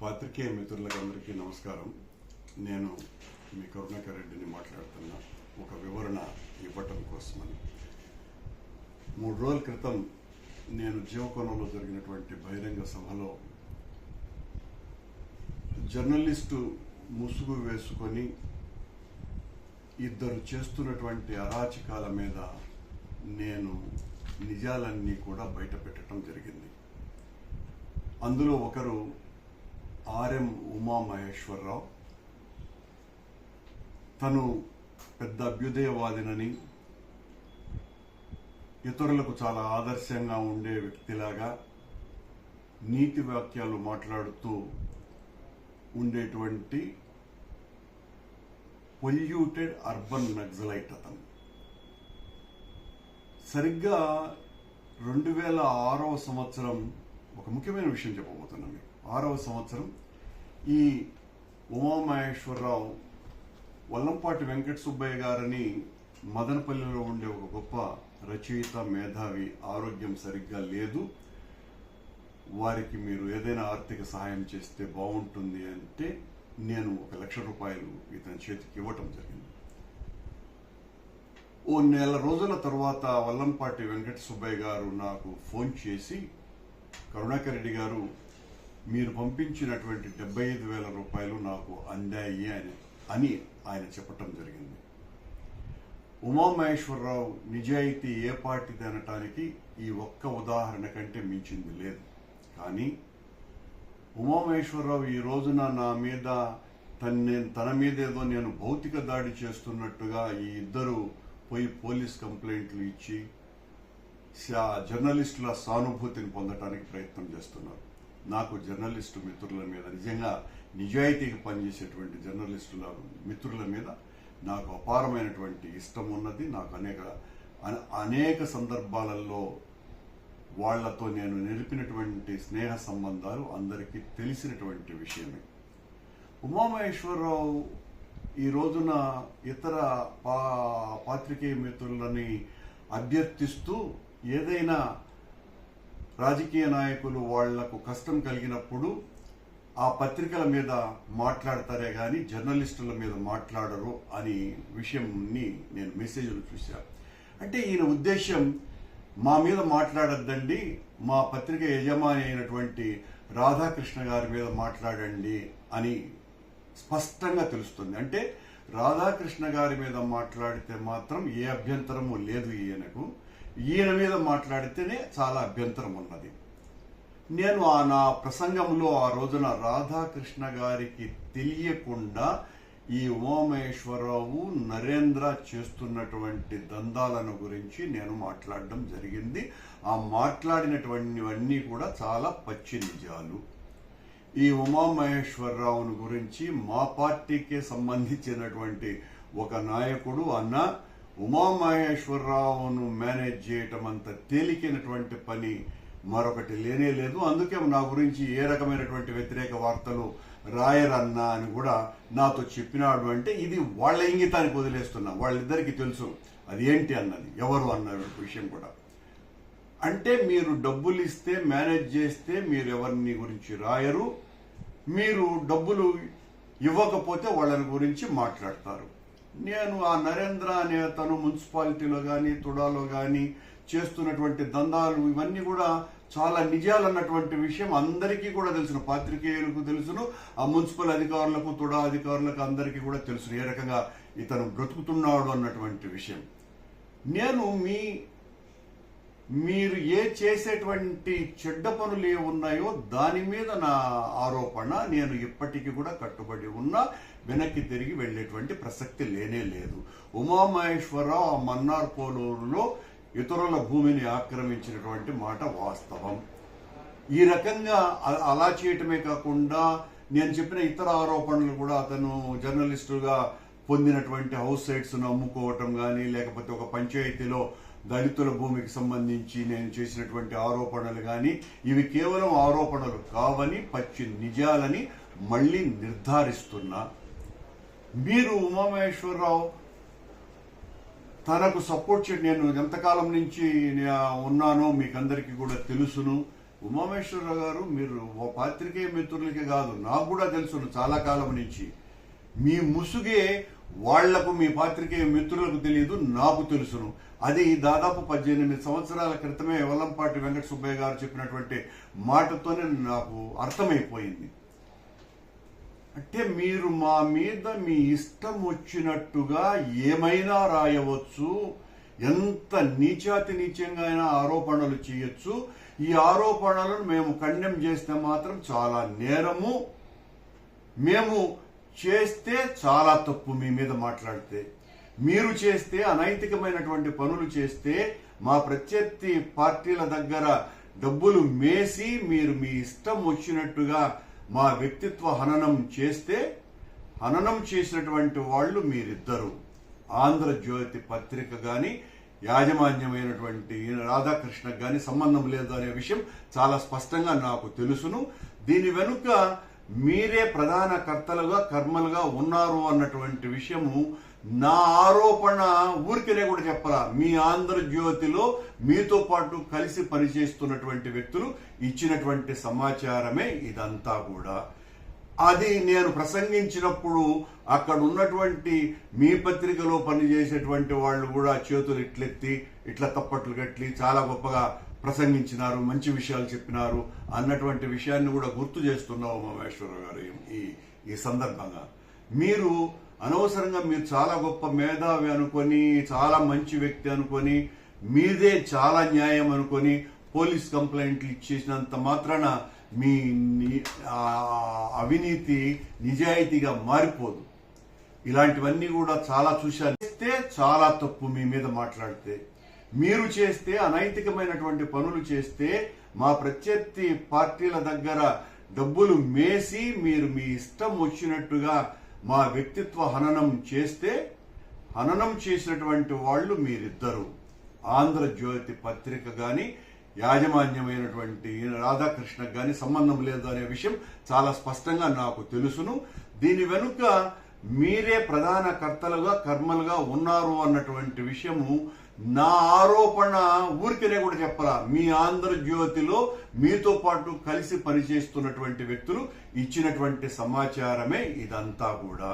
పాత్రికేయ మిత్రులకు అందరికీ నమస్కారం. నేను మీ కరుణాకర్ రెడ్డిని మాట్లాడుతున్నా ఒక వివరణ ఇవ్వటం కోసమని. మూడు రోజుల క్రితం నేను జీవకోణంలో జరిగినటువంటి బహిరంగ సభలో జర్నలిస్టు ముసుగు వేసుకొని ఇద్దరు చేస్తున్నటువంటి అరాచకాల మీద నేను నిజాలన్నీ కూడా బయట పెట్టడం జరిగింది. అందులో ఒకరు ఆర్ఎం ఉమా మహేశ్వరరావు తను పెద్ద అభ్యుదయవాదినని ఇతరులకు చాలా ఆదర్శంగా ఉండే వ్యక్తిలాగా నీతి వాక్యాలు మాట్లాడుతూ ఉండేటువంటి పొల్యూటెడ్ అర్బన్ నక్సలైట్ అతను. సరిగ్గా రెండు వేల ఆరవ సంవత్సరం ఒక ముఖ్యమైన విషయం చెప్పబోతున్నాను మీకు. ఆరవ సంవత్సరం. ఈ ఉమామహేశ్వరరావు వల్లంపాటి వెంకట సుబ్బయ్య గారని మదనపల్లిలో ఉండే ఒక గొప్ప రచయిత మేధావి ఆరోగ్యం సరిగ్గా లేదు. వారికి మీరు ఏదైనా ఆర్థిక సహాయం చేస్తే బాగుంటుంది అంటే నేను ఒక లక్ష రూపాయలు ఇతని చేతికి ఇవ్వటం జరిగింది. ఓ నెల రోజుల తర్వాత వల్లంపాటి వెంకట సుబ్బయ్య గారు నాకు ఫోన్ చేసి కరుణాకర్ రెడ్డి గారు మీరు పంపించినటువంటి డెబ్బై ఐదు వేల రూపాయలు నాకు అందాయి అని అని ఆయన చెప్పటం జరిగింది. ఉమామహేశ్వరరావు నిజాయితీ ఏ పార్టీది అనటానికి ఈ ఒక్క ఉదాహరణ కంటే మించింది లేదు. కానీ ఉమామహేశ్వరరావు ఈ రోజున నా మీద తన తన మీద ఏదో నేను భౌతిక దాడి చేస్తున్నట్టుగా ఈ ఇద్దరు పోయి పోలీస్ కంప్లైంట్లు ఇచ్చి శా- జర్నలిస్టుల సానుభూతిని పొందటానికి ప్రయత్నం చేస్తున్నారు. నాకు జర్నలిస్టు మిత్రుల మీద నిజంగా నిజాయితీగా పనిచేసేటువంటి జర్నలిస్టుల మిత్రుల మీద నాకు అపారమైనటువంటి ఇష్టం ఉన్నది. నాకు అనేక అనేక సందర్భాలలో వాళ్ళతో నేను నిలిపినటువంటి స్నేహ సంబంధాలు అందరికీ తెలిసినటువంటి విషయమే. ఉమామహేశ్వరరావు ఈ రోజున ఇతర పా పాత్రికేయ మిత్రులని అభ్యర్థిస్తూ ఏదైనా రాజకీయ నాయకులు వాళ్ళకు కష్టం కలిగినప్పుడు ఆ పత్రికల మీద మాట్లాడతారే కానీ జర్నలిస్టుల మీద మాట్లాడరు అని విషయంని నేను మెసేజ్లు చూశాను అంటే ఈయన ఉద్దేశం మా మీద మాట్లాడద్దండి మా పత్రిక యజమాని అయినటువంటి రాధాకృష్ణ గారి మీద మాట్లాడండి అని స్పష్టంగా తెలుస్తుంది. అంటే రాధాకృష్ణ గారి మీద మాట్లాడితే మాత్రం ఏ అభ్యంతరము లేదు ఈయనకు. ఈయన మీద మాట్లాడితేనే చాలా అభ్యంతరం ఉన్నది. నేను ఆ నా ప్రసంగంలో ఆ రోజున రాధాకృష్ణ గారికి తెలియకుండా ఈ ఉమామహేశ్వరరావు నరేంద్ర చేస్తున్నటువంటి దందాలను గురించి నేను మాట్లాడడం జరిగింది. ఆ మాట్లాడినటువంటివన్నీ కూడా చాలా పచ్చి నిజాలు. ఈ ఉమామహేశ్వరరావును గురించి మా పార్టీకే సంబంధించినటువంటి ఒక నాయకుడు అన్న ఉమామహేశ్వరరావును మేనేజ్ చేయటం అంత తేలికైనటువంటి పని మరొకటి లేనే లేదు. అందుకే నా గురించి ఏ రకమైనటువంటి వ్యతిరేక వార్తలు రాయరన్నా అని కూడా నాతో చెప్పినాడు అంటే ఇది వాళ్ళ ఇంగితానికి వదిలేస్తున్నా. వాళ్ళిద్దరికీ తెలుసు అది ఏంటి అన్నది. ఎవరు అన్న విషయం కూడా. అంటే మీరు డబ్బులు ఇస్తే మేనేజ్ చేస్తే మీరు ఎవరిని గురించి రాయరు. మీరు డబ్బులు ఇవ్వకపోతే వాళ్ళని గురించి మాట్లాడతారు. నేను ఆ నరేంద్ర అనే తను మున్సిపాలిటీలో కానీ తుడాలో కానీ చేస్తున్నటువంటి దందాలు ఇవన్నీ కూడా చాలా నిజాలన్నటువంటి విషయం అందరికీ కూడా తెలుసును. పాత్రికేయులకు తెలుసును ఆ మున్సిపల్ అధికారులకు తుడా అధికారులకు అందరికీ కూడా తెలుసును. ఏ రకంగా ఇతను బ్రతుకుతున్నాడు అన్నటువంటి విషయం. నేను మీ మీరు ఏ చేసేటువంటి చెడ్డ పనులు ఏ ఉన్నాయో దాని మీద నా ఆరోపణ. నేను ఇప్పటికీ కూడా కట్టుబడి ఉన్నా వెనక్కి తిరిగి వెళ్ళేటువంటి ప్రసక్తి లేనే లేదు. ఉమామహేశ్వరరావు ఆ మన్నార్ పోలూరులో ఇతరుల భూమిని ఆక్రమించినటువంటి మాట వాస్తవం. ఈ రకంగా అలా చేయటమే కాకుండా నేను చెప్పిన ఇతర ఆరోపణలు కూడా అతను జర్నలిస్టుగా పొందినటువంటి హౌస్ సైట్స్ను అమ్ముకోవటం కానీ లేకపోతే ఒక పంచాయతీలో దళితుల భూమికి సంబంధించి నేను చేసినటువంటి ఆరోపణలు కానీ ఇవి కేవలం ఆరోపణలు కావని పచ్చి నిజాలని మళ్ళీ నిర్ధారిస్తున్నా. మీరు ఉమామహేశ్వరరావు తనకు సపోర్ట్ చే నేను ఎంతకాలం నుంచి ఉన్నానో మీకు అందరికీ కూడా తెలుసును. ఉమామేశ్వరరావు గారు మీరు ఓ పాత్రికేయ మిత్రులకే కాదు నాకు కూడా తెలుసును చాలా కాలం నుంచి. మీ ముసుగే వాళ్ళకు మీ పాత్రికేయ మిత్రులకు తెలియదు నాకు తెలుసును. అది దాదాపు పద్దెనిమిది సంవత్సరాల క్రితమే వల్లంపాటి వెంకట సుబ్బయ్య గారు చెప్పినటువంటి మాటతోనే నాకు అర్థమైపోయింది. అంటే మీరు మా మీద మీ ఇష్టం వచ్చినట్టుగా ఏమైనా రాయవచ్చు ఎంత నీచాతి నీచంగా అయినా ఆరోపణలు చేయొచ్చు. ఈ ఆరోపణలను మేము ఖండం చేస్తే మాత్రం చాలా నేరము. మేము చేస్తే చాలా తప్పు మీ మీద మాట్లాడితే. మీరు చేస్తే అనైతికమైనటువంటి పనులు చేస్తే మా ప్రత్యర్థి పార్టీల దగ్గర డబ్బులు మేసి మీరు మీ ఇష్టం వచ్చినట్టుగా మా వ్యక్తిత్వ హననం చేస్తే హననం చేసినటువంటి వాళ్ళు మీరిద్దరు. ఆంధ్రజ్యోతి పత్రిక కానీ యాజమాన్యమైనటువంటి రాధాకృష్ణకు కానీ సంబంధం లేదు అనే విషయం చాలా స్పష్టంగా నాకు తెలుసును. దీని వెనుక మీరే ప్రధాన కర్తలుగా కర్మలుగా ఉన్నారు అన్నటువంటి విషయము నా ఆరోపణ ఊరికినే కూడా చెప్పరా. మీ ఆంధ్రజ్యోతిలో మీతో పాటు కలిసి పనిచేస్తున్నటువంటి వ్యక్తులు ఇచ్చినటువంటి సమాచారమే ఇదంతా కూడా. అది నేను ప్రసంగించినప్పుడు అక్కడ ఉన్నటువంటి మీ పత్రికలో పనిచేసేటువంటి వాళ్ళు కూడా చేతులు ఇట్లెత్తి ఇట్లా తప్పట్లు కట్టి చాలా గొప్పగా ప్రసంగించినారు మంచి విషయాలు చెప్పినారు అన్నటువంటి విషయాన్ని కూడా గుర్తు చేస్తున్నావు మహేశ్వరరావు గారు ఈ ఈ సందర్భంగా. మీరు అనవసరంగా మీరు చాలా గొప్ప మేధావి అనుకొని చాలా మంచి వ్యక్తి అనుకొని మీదే చాలా న్యాయం అనుకొని పోలీస్ కంప్లైంట్లు ఇచ్చేసినంత మాత్రాన మీ అవినీతి నిజాయితీగా మారిపోదు. ఇలాంటివన్నీ కూడా చాలా చూశాను. చేస్తే చాలా తప్పు మీ మీద మాట్లాడితే. మీరు చేస్తే అనైతికమైనటువంటి పనులు చేస్తే మా ప్రత్యర్థి పార్టీల దగ్గర డబ్బులు మేసి మీరు మీ ఇష్టం వచ్చినట్టుగా మా వ్యక్తిత్వ హననం చేస్తే హననం చేసినటువంటి వాళ్ళు మీరిద్దరు. ఆంధ్రజ్యోతి పత్రిక కానీ యాజమాన్యమైనటువంటి రాధాకృష్ణ కానీ సంబంధం లేదు అనే విషయం చాలా స్పష్టంగా నాకు తెలుసును. దీని వెనుక మీరే ప్రధాన కర్తలుగా కర్మలుగా ఉన్నారు అన్నటువంటి విషయము నా ఆరోపణ ఊరికనే కూడా చెప్పరా. మీ ఆంధ్రజ్యోతిలో మీతో పాటు కలిసి పనిచేస్తున్నటువంటి వ్యక్తులు ఇచ్చినటువంటి సమాచారమే ఇదంతా కూడా.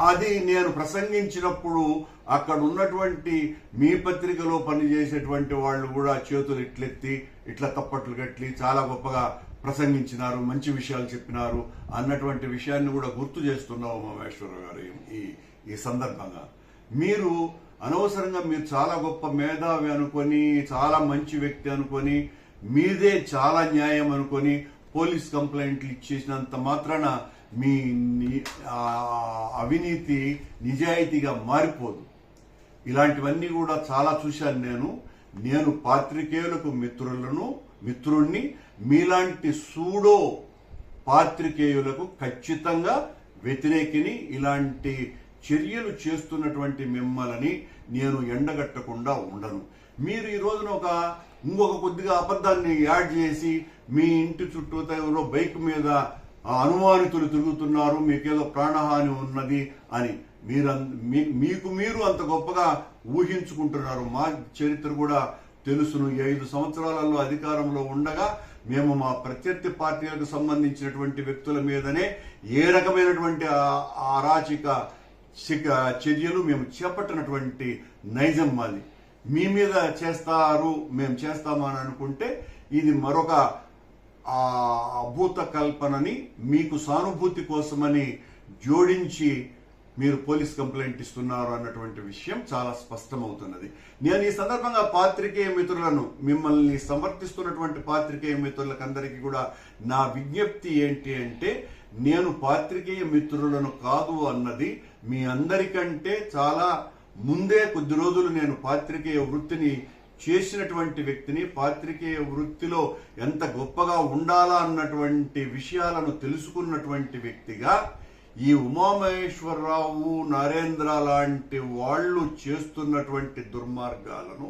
అది నేను ప్రసంగించినప్పుడు అక్కడ ఉన్నటువంటి మీ పత్రికలో పనిచేసేటువంటి వాళ్ళు కూడా చేతులు ఇట్లెత్తి ఇట్లా తప్పట్లు కట్టి చాలా గొప్పగా ప్రసంగించినారు మంచి విషయాలు చెప్పినారు అన్నటువంటి విషయాన్ని కూడా గుర్తు చేస్తున్నావు ఉమామేశ్వరరావు గారు ఈ ఈ సందర్భంగా. మీరు అనవసరంగా మీరు చాలా గొప్ప మేధావి అనుకొని చాలా మంచి వ్యక్తి అనుకొని మీదే చాలా న్యాయం అనుకొని పోలీస్ కంప్లైంట్లు ఇచ్చేసినంత మాత్రాన మీ అవినీతి నిజాయితీగా మారిపోదు. ఇలాంటివన్నీ కూడా చాలా చూశాను నేను. నేను పాత్రికేయులకు మిత్రులను మిత్రుణ్ణి మీలాంటి సూడో పాత్రికేయులకు ఖచ్చితంగా వ్యతిరేకిని ఇలాంటి చర్యలు చేస్తున్నటువంటి మిమ్మల్ని నేను ఎండగట్టకుండా ఉండను. మీరు ఈ రోజున ఒక ఇంకొక కొద్దిగా అబద్ధాన్ని యాడ్ చేసి మీ ఇంటి చుట్టూ ఎవరో బైక్ మీద అనుమానితులు తిరుగుతున్నారు మీకేదో ప్రాణహాని ఉన్నది అని. మీరు మీకు మీరు అంత గొప్పగా ఊహించుకుంటున్నారు. మా చరిత్ర కూడా తెలుసును. ఐదు సంవత్సరాలలో అధికారంలో ఉండగా మేము మా ప్రత్యర్థి పార్టీలకు సంబంధించినటువంటి వ్యక్తుల మీదనే ఏ రకమైనటువంటి అరాచిక అరాచక చర్యలు మేము చేపట్టినటువంటి నైజం మాది. మీ మీద చేస్తారు మేము చేస్తామని అనుకుంటే ఇది మరొక అభూత కల్పనని మీకు సానుభూతి కోసమని జోడించి మీరు పోలీస్ కంప్లైంట్ ఇస్తున్నారు అన్నటువంటి విషయం చాలా స్పష్టమవుతున్నది. నేను ఈ సందర్భంగా పాత్రికేయ మిత్రులను మిమ్మల్ని సమర్థిస్తున్నటువంటి పాత్రికేయ మిత్రులకందరికీ కూడా నా విజ్ఞప్తి ఏంటి అంటే నేను పాత్రికేయ మిత్రులను కాదు అన్నది మీ అందరికంటే చాలా ముందే కొద్ది రోజులు నేను పాత్రికేయ వృత్తిని చేసినటువంటి వ్యక్తిని పాత్రికేయ వృత్తిలో ఎంత గొప్పగా ఉండాలా అన్నటువంటి విషయాలను తెలుసుకున్నటువంటి వ్యక్తిగా ఈ ఉమామహేశ్వరరావు నరేంద్ర లాంటి వాళ్ళు చేస్తున్నటువంటి దుర్మార్గాలను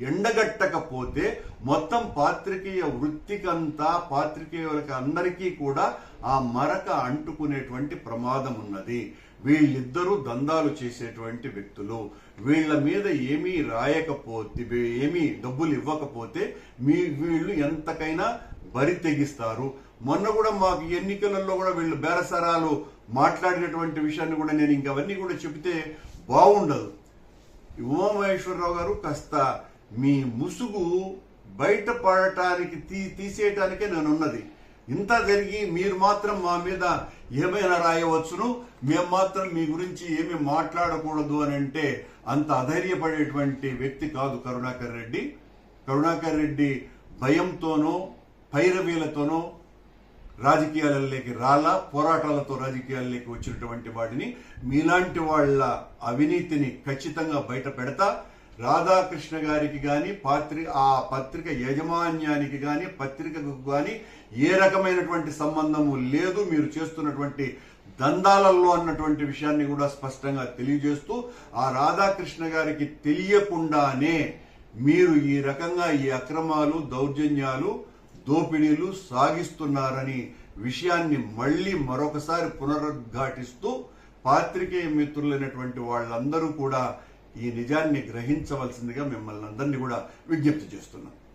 ఎండగట్టకపోతే మొత్తం పాత్రికేయ వృత్తికంతా పాత్రికేయులకి అందరికీ కూడా ఆ మరక అంటుకునేటువంటి ప్రమాదం ఉన్నది వీళ్ళిద్దరూ దందాలు చేసేటువంటి వ్యక్తులు. వీళ్ళ మీద ఏమీ రాయకపోతే ఏమీ డబ్బులు ఇవ్వకపోతే మీ వీళ్ళు ఎంతకైనా బరి తెగిస్తారు. మొన్న కూడా మాకు ఎన్నికలలో కూడా వీళ్ళు బేరసరాలు మాట్లాడినటువంటి విషయాన్ని కూడా నేను ఇంకా అవన్నీ కూడా చెబితే బాగుండదు. ఉమామహేశ్వరరావు గారు కాస్త మీ ముసుగు బయటపడటానికి తీ తీసేయటానికే నేనున్నది. ఇంత జరిగి మీరు మాత్రం మా మీద ఏమైనా రాయవచ్చును? మేము మాత్రం మీ గురించి ఏమి మాట్లాడకూడదు అని అంటే అంత అధైర్యపడేటువంటి వ్యక్తి కాదు కరుణాకర్ రెడ్డి. కరుణాకర్ రెడ్డి భయంతోనో పైరవీలతోనో రాజకీయాలలోకి రాలా పోరాటాలతో రాజకీయాల్లోకి వచ్చినటువంటి వాటిని మీలాంటి వాళ్ళ అవినీతిని ఖచ్చితంగా బయట పెడతా. రాధాకృష్ణ గారికి కానీ పాత్రి ఆ పత్రిక యాజమాన్యానికి కానీ పత్రికకు కానీ ఏ రకమైనటువంటి సంబంధము లేదు. మీరు చేస్తున్నటువంటి దందాలలో అన్నటువంటి విషయాన్ని కూడా స్పష్టంగా తెలియజేస్తూ ఆ రాధాకృష్ణ గారికి తెలియకుండానే మీరు ఈ రకంగా ఈ అక్రమాలు దౌర్జన్యాలు దోపిడీలు సాగిస్తున్నారని విషయాన్ని మళ్ళీ మరొకసారి పునరుద్ఘాటిస్తూ పాత్రికేయ మిత్రులైనటువంటి వాళ్ళందరూ కూడా ఈ నిజాన్ని గ్రహించవలసిందిగా మిమ్మల్ని అందరినీ కూడా విజ్ఞప్తి చేస్తున్నాను